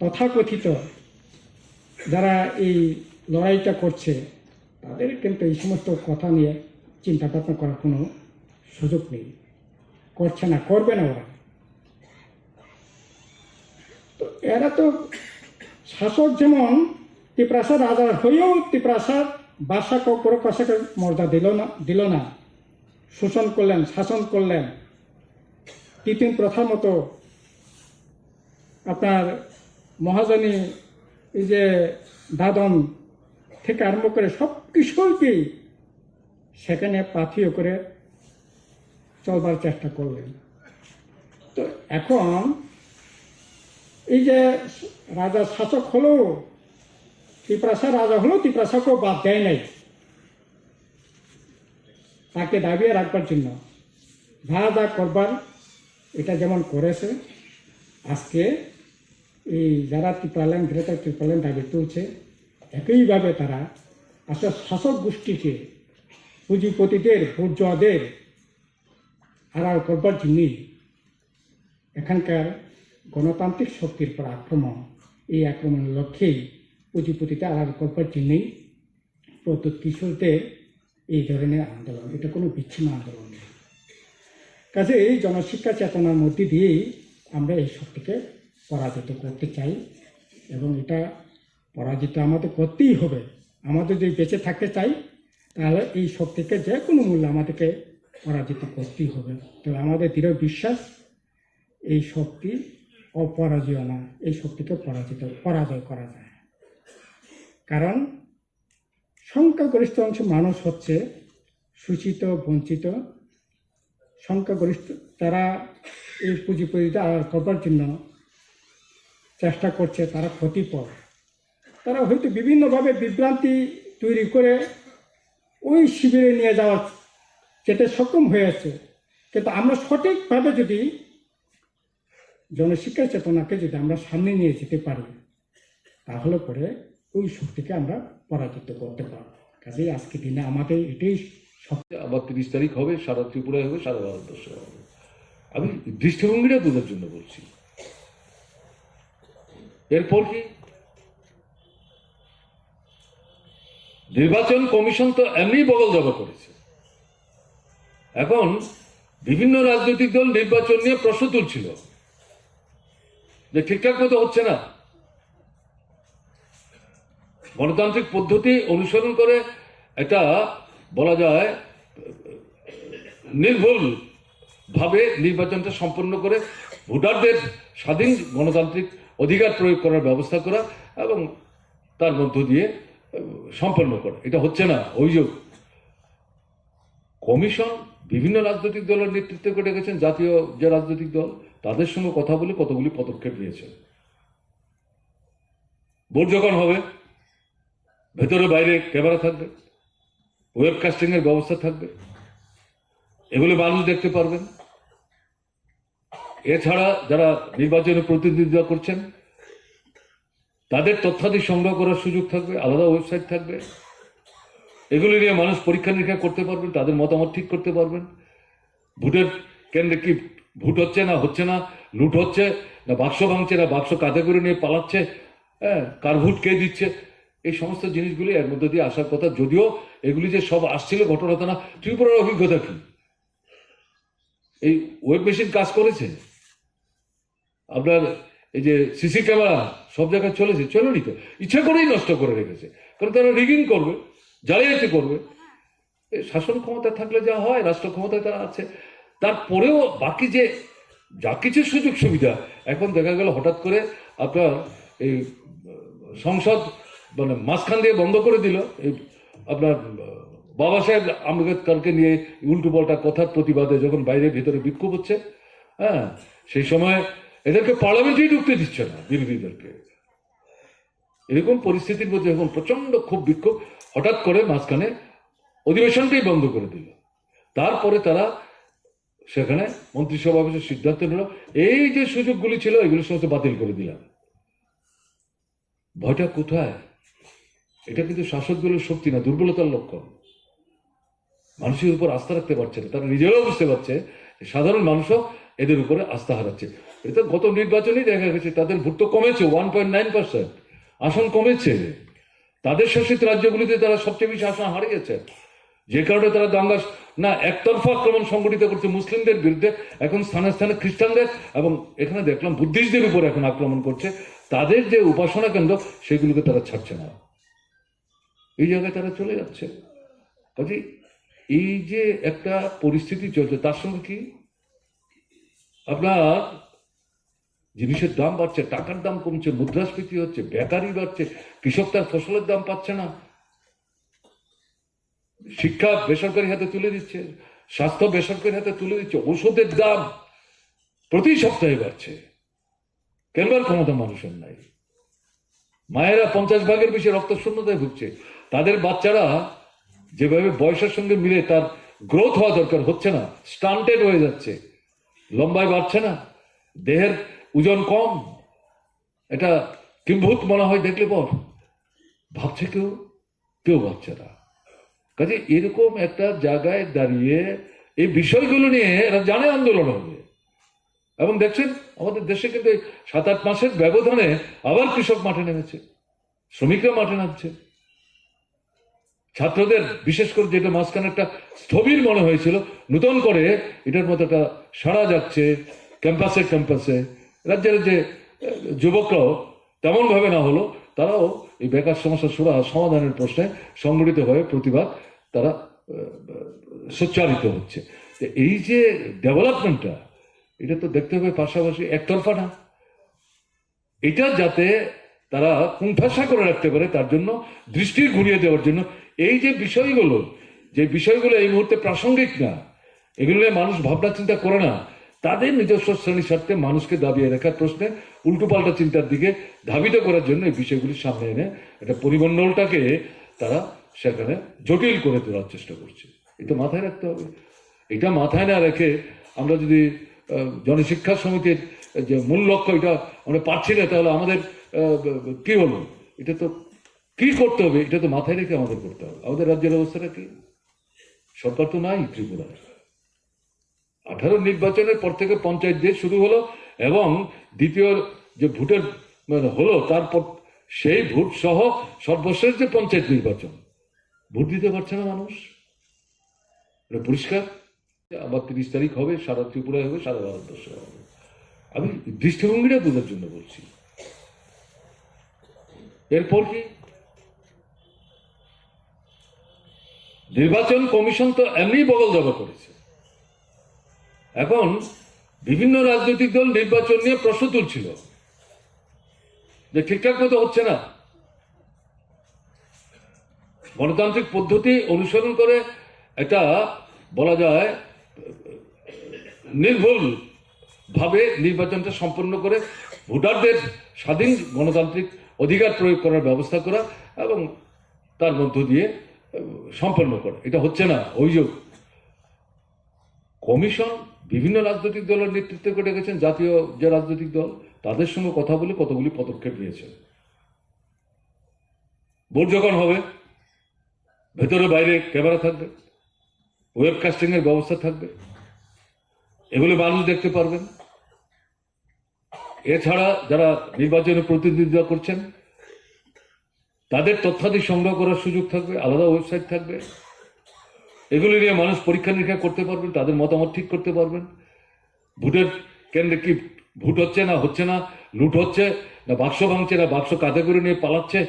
তথাকথিত যারা এই লড়াইটা করছে, তাদের কিন্তু এই সমস্ত কথা নিয়ে চিন্তা ভাবনা করার কোনো সুযোগ নেই। করছে না, করবে না ওরা। তো এরা তো শাসক যেমন তিপ্রাসাদ রাজা হয়েও তিপ্রাসাদ বাদশাকে কোনো কাছাকে মর্যাদা দিল না দিল না। শোষণ করলেন, শাসন করলেন। তিতিন প্রথার মতো আপনার মহাজনী এই যে দাদন থেকে আরম্ভ করে সব কিছুকেই সেখানে পাথিও করে চলবার চেষ্টা করলেন। তো এখন এই যে রাজা শাসক হলো ত্রিপ্রাসা রাজা হলো ত্রিপ্রাসাকেও বাদ দেয় নাই। তাকে দাবিয়ে রাখবার জন্য যা যা করবার এটা যেমন করেছে, আজকে এই যারা ত্রিপালেন গ্রেটার ত্রিপালেন দাবি তুলছে, একইভাবে তারা আসলে শাসক গোষ্ঠীকে পুঁজিপতিদের, বুর্জোয়াদের আড়াল করবার জন্যই এখানকার গণতান্ত্রিক শক্তির পর আক্রমণ, এই আক্রমণের লক্ষ্যেই পুঁজিপতিতে আড়াল করবার জন্যই প্রদ্যুৎ কিশোরদের এই ধরনের আন্দোলন। এটা কোনো বিচ্ছিন্ন আন্দোলন নেই কাজে এই জনশিক্ষা চেতনার মধ্যে দিয়েই আমরা এই শক্তিকে পরাজিত করতে চাই। এবং এটা পরাজিত আমাদের করতেই হবে। আমাদের যদি বেঁচে থাকতে চাই, তাহলে এই শক্তিকে যে কোনো মূল্যে আমাদেরকে পরাজিত করতেই হবে। তো আমাদের দৃঢ় বিশ্বাস, এই শক্তি অপরাজয় না, এই শক্তিকে পরাজিত, পরাজয় করা যায়। কারণ সংখ্যাগরিষ্ঠ অংশ মানুষ হচ্ছে সূচিত, বঞ্চিত সংখ্যাগরিষ্ঠ, তারা এই পুঁজিপতিতে আড়াল করবার জন্য চেষ্টা করছে, তারা ক্ষতিপর তারা হয়তো বিভিন্নভাবে বিভ্রান্তি তৈরি করে ওই শিবিরে নিয়ে যাওয়ার যেতে সক্ষম হয়েছে কিন্তু আমরা সঠিকভাবে যদি জনশিক্ষা চেতনাকে যদি আমরা সামনে নিয়ে যেতে পারি, তাহলে পরে ওই শক্তিকে আমরা পরাজিত করতে পারব। কাজেই আজকে দিনে আমাদের এটাই আবার তিরিশ তারিখ হবে, সারা ত্রিপুরায় হবে, সারা ভারতবর্ষে হবে। আমি দৃষ্টিভঙ্গিটা তোলার জন্য বলছি। এরপর কি? নির্বাচন কমিশন তো এমনি বগল জবা করেছে। এখন বিভিন্ন রাজনৈতিক দল নির্বাচন নিয়ে প্রশ্ন তুলছিল। যে ঠিকঠাক মতো হচ্ছে না। গণতান্ত্রিক পদ্ধতি অনুসরণ করে এটা বলা যায় নির্ভুল ভাবে নির্বাচনটা সম্পন্ন করে ভোটারদের স্বাধীন গণতান্ত্রিক অধিকার প্রয়োগ করার ব্যবস্থা করা এবং তার মধ্য দিয়ে সম্পন্ন করা। এটা হচ্ছে না, অভিযোগ। কমিশন বিভিন্ন রাজনৈতিক দলের নেতৃত্ব করে ডেকেছেন জাতীয় যে রাজনৈতিক দল, তাদের সঙ্গে কথা বলে কতগুলি পদক্ষেপ নিয়েছেন। ভোট যখন হবে, ভেতরে বাইরে ক্যামেরা থাকবে। ওয়েবকাস্টিং এর ব্যবস্থা থাকবে। এগুলো মানুষ দেখতে পারবেন। এছাড়া যারা নির্বাচনে প্রতিনিধিত্ব করছেন, তাদের তথ্যাদি সংগ্রহ করার সুযোগ থাকবে, আলাদা ওয়েবসাইট থাকবে। এগুলি নিয়ে মানুষ পরীক্ষা নিরীক্ষা করতে পারবেন, তাদের মতামত ঠিক করতে পারবেন। ভোটের কেন্দ্রে কি ভোট হচ্ছে না হচ্ছে না, লুট হচ্ছে না, বাক্স ভাঙছে না, বাক্স কাঁধে করে নিয়ে পালাচ্ছে হ্যাঁ কার ভোট কে দিচ্ছে এই সমস্ত জিনিসগুলি এর মধ্যে দিয়ে আসার কথা। যদিও এগুলি যে সব আসছিল, ঘটনা তা না, ত্রিপুরার অভিজ্ঞতা কি? এই ওয়েব মেশিন কাজ করেছে? আপনার এই যে সিসি ক্যামেরা সব জায়গায় চলেছে? চলেনি তো? ইচ্ছে করেই নষ্ট করে রেখেছে। কারণ তারা রিগিং করবে, জালিয়াতি করবে। শাসন ক্ষমতা থাকলে যা হয়, রাষ্ট্র ক্ষমতায় তারা আছে। তারপরেও বাকি যে যা কিছু সুযোগ সুবিধা এখন দেখা গেল হঠাৎ করে আপনার এই সংসদ মানে মাঝখান দিয়ে বন্ধ করে দিল। আপনার বাবা সাহেব আম্বেদকরকে নিয়ে উল্টো পাল্টা কথার প্রতিবাদে যখন বাইরে ভিতরে বিক্ষোভ হচ্ছে হ্যাঁ সেই সময় এদেরকে পার্লামেন্টেই ঢুকতে দিচ্ছে না বিরোধীদেরকে। এরকম পরিস্থিতির মধ্যে এখন প্রচণ্ড খুব বিক্ষোভ, হঠাৎ করে মাঝখানে অধিবেশনটাই বন্ধ করে দিল। তারপরে তারা সেখানে মন্ত্রিসভা অফিসের সিদ্ধান্ত নিল, এই যে সুযোগগুলি ছিল, এগুলো সমস্ত বাতিল করে দিলাম। ভয়টা কোথায়? এটা কিন্তু শাসকদলের শক্তি না, দুর্বলতার লক্ষণ। মানুষের উপর আস্থা রাখতে পারছে না। তারা নিজেরাও বুঝতে পারছে সাধারণ মানুষও এদের উপরে আস্থা হারাচ্ছে। এটা গত নির্বাচনেই দেখা গেছে, তাদের ভোট তো কমেছে ওয়ান পয়েন্ট নাইন পার্সেন্ট আসন কমেছে। তাদের শাসিত রাজ্যগুলিতে তারা সবচেয়ে বেশি আসন হারিয়েছে। যে কারণে তারা দাঙ্গা না, একতরফা আক্রমণ সংগঠিত করছে মুসলিমদের বিরুদ্ধে। এখন স্থানে স্থানে খ্রিস্টানদের এবং এখানে দেখলাম বুদ্ধিস্টদের উপর এখন আক্রমণ করছে। তাদের যে উপাসনা কেন্দ্র, সেগুলোকে তারা ছাড়ছে না। এই জায়গায় তারা চলে যাচ্ছে। কাজে এই যে একটা পরিস্থিতি চলছে, তার সঙ্গে কি? আপনার জিনিসের দাম বাড়ছে, টাকার দাম কমছে, মুদ্রাস্ফীতি হচ্ছে, বেকারি বাড়ছে, কৃষক তার ফসলের দাম পাচ্ছে না। শিক্ষা বেসরকারি হাতে তুলে দিচ্ছে, স্বাস্থ্য বেসরকারি হাতে তুলে দিচ্ছে ওষুধের দাম প্রতি সপ্তাহে বাড়ছে। কেনবার ক্ষমতা মানুষের নাই? মায়েরা পঞ্চাশ ভাগের বেশি রক্ত শূন্যতায় ভুগছে। তাদের বাচ্চারা যেভাবে বয়সের সঙ্গে মিলে তার গ্রোথ হওয়া দরকার, হচ্ছে না স্টান্টেড হয়ে যাচ্ছে। লম্বায় বাড়ছে না, দেহের ওজন কম। এটা কিম্ভূত মনে হয় দেখলে পর। ভাবছে কেউ? কেউ ভাবছে না। কাজে এরকম একটা জায়গায় দাঁড়িয়ে এই বিষয়গুলো নিয়ে এরা জানে আন্দোলন হবে। এবং দেখছেন, আমাদের দেশে কিন্তু সাত আট মাসের ব্যবধানে আবার কৃষক মাঠে নেমেছে, শ্রমিকরা মাঠে নামছে। ছাত্রদের, বিশেষ করে যেটা মাঝখানে একটা স্থবির মনে হয়েছিল, নতুন করে এটার মতো একটা সাড়া যাচ্ছে ক্যাম্পাসে ক্যাম্পাসে। রাজ্যের যে যুবকরাও তেমন ভাবে না হলো, তারাও এই বেকার সমস্যা সুরা সমাধানের প্রশ্নে সংগঠিত হয়ে প্রতিবাদ তারা সোচ্চারিত হচ্ছে। তো এই যে ডেভেলপমেন্টটা, এটা তো দেখতে হবে পাশাপাশি একতরফা না। এটা যাতে তারা কুণ্ঠাসা করে রাখতে পারে, তার জন্য দৃষ্টি ঘুরিয়ে দেওয়ার জন্য এই যে বিষয়গুলো যে বিষয়গুলো এই মুহূর্তে প্রাসঙ্গিক না, এগুলো মানুষ ভাবনা চিন্তা করে না, তাদের নিজস্ব শ্রেণি স্বার্থে মানুষকে দাবিয়ে রাখার প্রশ্নে উল্টোপাল্টা চিন্তার দিকে ধাবিত করার জন্য এই বিষয়গুলি সামনে এনে একটা পরিমণ্ডলটাকে তারা সেখানে জটিল করে তোলার চেষ্টা করছে। এটা মাথায় রাখতে হবে। এটা মাথায় না রেখে আমরা যদি জনশিক্ষা সমিতির যে মূল লক্ষ্য, এটা আমরা পাচ্ছি না, তাহলে আমাদের কি হলো? এটা তো কি করতে হবে? এটা তো মাথায় রেখে আমাদের করতে হবে। আমাদের রাজ্যের অবস্থাটা কি? সরকার তো নাই ত্রিপুরায়। আঠারো নির্বাচনের পর থেকে পঞ্চায়েত দিয়ে শুরু হলো এবং দ্বিতীয় যে ভোটের মানে হলো, তারপর সেই ভোট সহ সর্বশেষ যে পঞ্চায়েত নির্বাচন, ভোট দিতে পারছে না মানুষ। এটা পরিষ্কার? আবার তিরিশ তারিখ হবে, সারা ত্রিপুরায় হবে, সারা ভারতবর্ষে হবে। আমি দৃষ্টিভঙ্গিটা বোঝার জন্য বলছি। এরপর কি? নির্বাচন কমিশন তো এমনি বগল জবা করেছে। এখন বিভিন্ন রাজনৈতিক দল নির্বাচন নিয়ে প্রশ্ন তুলছিল। যে ঠিকঠাক মতো হচ্ছে না। গণতান্ত্রিক পদ্ধতি অনুসরণ করে এটা বলা যায় নির্ভুল ভাবে নির্বাচনটা সম্পন্ন করে ভোটারদের স্বাধীন গণতান্ত্রিক অধিকার প্রয়োগ করার ব্যবস্থা করা এবং তার মধ্য দিয়ে সম্পন্ন করে। এটা হচ্ছে না, অভিযোগ। কমিশন বিভিন্ন রাজনৈতিক দলের নেতৃত্ব করে গেছেন জাতীয় যে রাজনৈতিক দল, তাদের সঙ্গে কথা বলে কতগুলি পদক্ষেপ নিয়েছেন। ভোট যখন হবে, ভেতরে বাইরে ক্যামেরা থাকবে ওয়েবকাস্টিং এর ব্যবস্থা থাকবে, এগুলো মানুষ দেখতে পারবেন। এছাড়া যারা নির্বাচনে প্রতিনিধিত্ব করছেন তাদের তথ্যাদি সংগ্রহ করার সুযোগ থাকবে, আলাদা ওয়েবসাইট থাকবে। এগুলি নিয়ে মানুষ পরীক্ষা নিরীক্ষা করতে পারবেন, তাদের মতামত ঠিক করতে পারবেন। ভোটের কেন্দ্রে কি ভোট হচ্ছে না হচ্ছে না, লুট হচ্ছে না বাক্স ভাঙছে না বাক্স কাঁধে করে নিয়ে পালাচ্ছে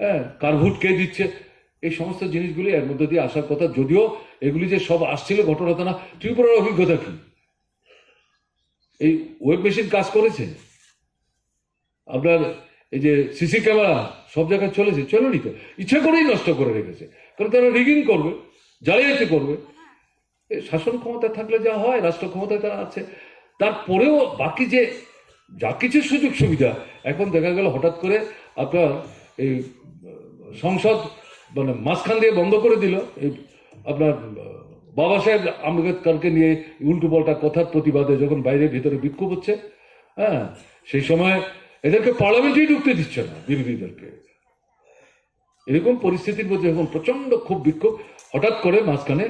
হ্যাঁ কার ভোট কে দিচ্ছে, এই সমস্ত জিনিসগুলি এর মধ্যে দিয়ে আসার কথা। যদিও এগুলি যে সব আসছিল ঘটনাটা না, ত্রিপুরার অভিজ্ঞতা কি? এই ওয়েব মেশিন কাজ করেছে? আপনার এই যে সিসি ক্যামেরা সব জায়গায় চলেছে, চলেনি তো। ইচ্ছে করেই নষ্ট করে রেখেছে। কারণ তারা রিগিং করবে, জালিয়াতি করবে। শাসন ক্ষমতা থাকলে যা হয়, রাষ্ট্র ক্ষমতায় তারা আছে। তারপরেও বাকি যে যা কিছু সুযোগ সুবিধা, এখন দেখা গেল হঠাৎ করে আপনার এই সংসদ মানে মাঝখান দিয়ে বন্ধ করে দিল। এই আপনার বাবা সাহেব আম্বেদকরকে নিয়ে উল্টো পাল্টা কথার প্রতিবাদে যখন বাইরে ভিতরে বিক্ষোভ হচ্ছে হ্যাঁ সেই সময় এদেরকে পার্লামেন্টেই ঢুকতে দিচ্ছে না, বিরোধীদেরকে। এরকম পরিস্থিতির মধ্যে যখন প্রচণ্ড খুব বিক্ষোভ, হঠাৎ করে মাঝখানে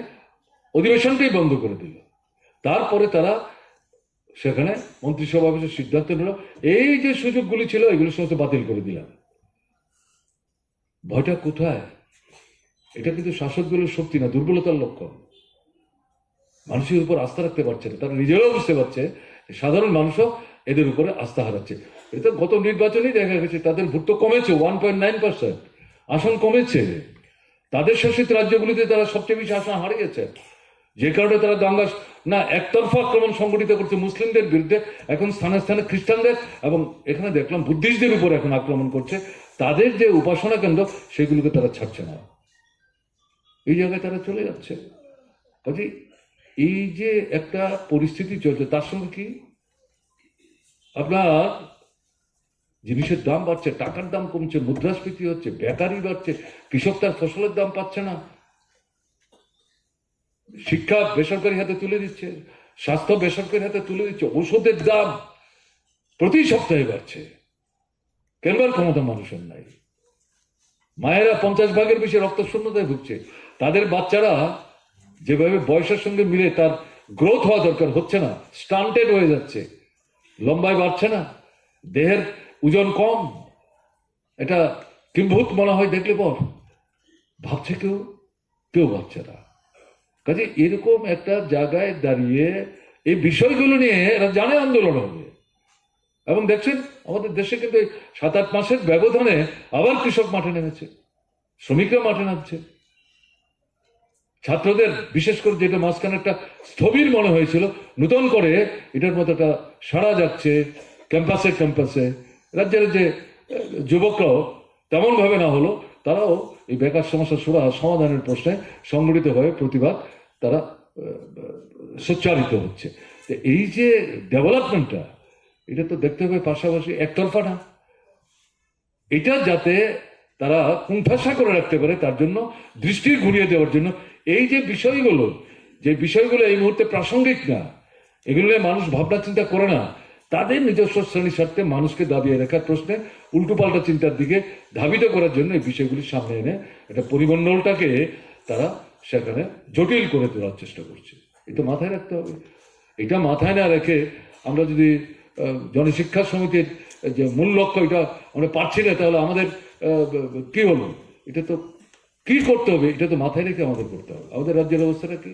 অধিবেশনটাই বন্ধ করে দিল। তারপরে তারা সেখানে মন্ত্রিসভা অফিসের সিদ্ধান্ত নিল, এই যে সুযোগগুলি ছিল, এগুলো সমস্ত বাতিল করে দিলাম। ভয়টা কোথায়? এটা কিন্তু শাসকগুলোর শক্তি না, দুর্বলতার লক্ষণ। মানুষের উপর আস্থা রাখতে পারছে না, তারা নিজেরাও বুঝতে পারছে সাধারণ মানুষও এদের উপরে আস্থা হারাচ্ছে। এটা গত নির্বাচনেই দেখা গেছে, তাদের ভোট তো কমেছে ওয়ান পয়েন্ট নাইন পার্সেন্ট আসন কমেছে। তাদের শাসিত রাজ্যগুলিতে তারা সবচেয়ে বেশি আসন হারিয়েছে। যে কারণে তারা দাঙ্গা না, একতরফা আক্রমণ সংগঠিত করছে মুসলিমদের বিরুদ্ধে। এখন স্থানে স্থানে খ্রিস্টানদের এবং এখানে দেখলাম বুদ্ধিস্টদের উপর এখন আক্রমণ করছে। তাদের যে উপাসনা কেন্দ্র, সেগুলোকে তারা ছাড়ছে না। এই জায়গায় তারা চলে যাচ্ছে। কাজে এই যে একটা পরিস্থিতি চলছে, তার সঙ্গে কি? আপনার জিনিসের দাম বাড়ছে, টাকার দাম কমছে, মুদ্রাস্ফীতি হচ্ছে, বেকারি বাড়ছে, কৃষক তার ফসলের দাম পাচ্ছে না। শিক্ষা বেসরকারি হাতে তুলে দিচ্ছে, স্বাস্থ্য বেসরকারি হাতে তুলে দিচ্ছে ওষুধের দাম প্রতি সপ্তাহে বাড়ছে। কেনবার ক্ষমতা মানুষের নাই? মায়েরা পঞ্চাশ ভাগের বেশি রক্ত শূন্যতায় ভুগছে। তাদের বাচ্চারা যেভাবে বয়সের সঙ্গে মিলে তার গ্রোথ হওয়া দরকার, হচ্ছে না স্টান্টেড হয়ে যাচ্ছে। লম্বায় বাড়ছে না। দেহের ওজন কম। এটা কিম্ভূত মনে হয় দেখলে পর। ভাবছে কেউ? কেউ ভাবছে না। কাজে এরকম একটা জায়গায় দাঁড়িয়ে এই বিষয়গুলো নিয়ে এরা জানে আন্দোলন হবে। এবং দেখছেন, আমাদের দেশে কিন্তু সাত আট মাসের ব্যবধানে আবার কৃষক মাঠে নেমেছে, শ্রমিকরা মাঠে নামছে। ছাত্রদের, বিশেষ করে যেটা মাঝখানে একটা স্থবির মনে হয়েছিল, নূতন করে এটার মতো একটা সাড়া যাচ্ছে, ক্যাম্পাসে ক্যাম্পাসে। রাজ্যের যে যুবকরাও তেমন ভাবে না হলো তারাও এই বেকার সমস্যা সুরা সমাধানের প্রশ্নে সংগঠিত হয়ে প্রতিবাদ তারা সোচ্চারিত হচ্ছে। তো এই যে ডেভেলপমেন্টটা, এটা তো দেখতে হবে পাশাপাশি একতরফা না। এটা যাতে তারা কুণ্ঠাসা করে রাখতে পারে তার জন্য, দৃষ্টি ঘুরিয়ে দেওয়ার জন্য, এই যে বিষয়গুলো যে বিষয়গুলো এই মুহূর্তে প্রাসঙ্গিক না, এগুলো মানুষ ভাবনা চিন্তা করে না তাদের নিজস্ব শ্রেণি স্বার্থে মানুষকে দাবিয়ে রাখার প্রশ্নে উল্টোপাল্টা চিন্তার দিকে ধাবিত করার জন্য এই বিষয়গুলি সামনে এনে একটা পরিমণ্ডলটাকে তারা সেখানে জটিল করে তোলার চেষ্টা করছে। এটা মাথায় রাখতে হবে। এটা মাথায় না রেখে আমরা যদি জনশিক্ষা সমিতির যে মূল লক্ষ্য এটা আমরা পাচ্ছি না, তাহলে আমাদের কি হলো? এটা তো কি করতে হবে? এটা তো মাথায় রেখে আমাদের করতে হবে। আমাদের রাজ্যের অবস্থাটা কি?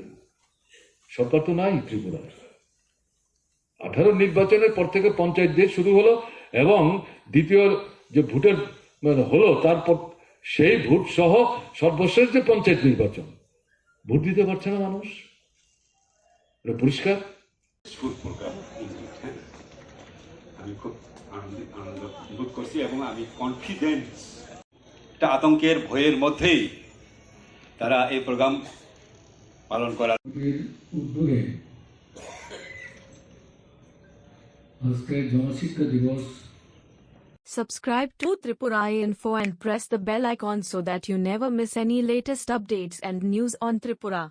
সরকার তো নাই ত্রিপুরার। আঠারো নির্বাচনের পর থেকে পঞ্চায়েত দিয়ে শুরু হলো এবং দ্বিতীয় যে ভোটের মানে হলো তারপর সেই ভোট সহ সর্বশেষ যে পঞ্চায়েত নির্বাচন ভোট দিতে পারছে না মানুষ। এটা পরিষ্কার? আমি খুব আনন্দ আনন্দ বোধ করছি এবং আমি কনফিডেন্স একটা আতঙ্কের ভয়ের মধ্যেই তারা এই প্রোগ্রাম পালন করার উদ্যোগে আজকে জনশিক্ষা দিবস Subscribe to Tripura Info and press the bell icon so that you never miss any latest updates and news on Tripura.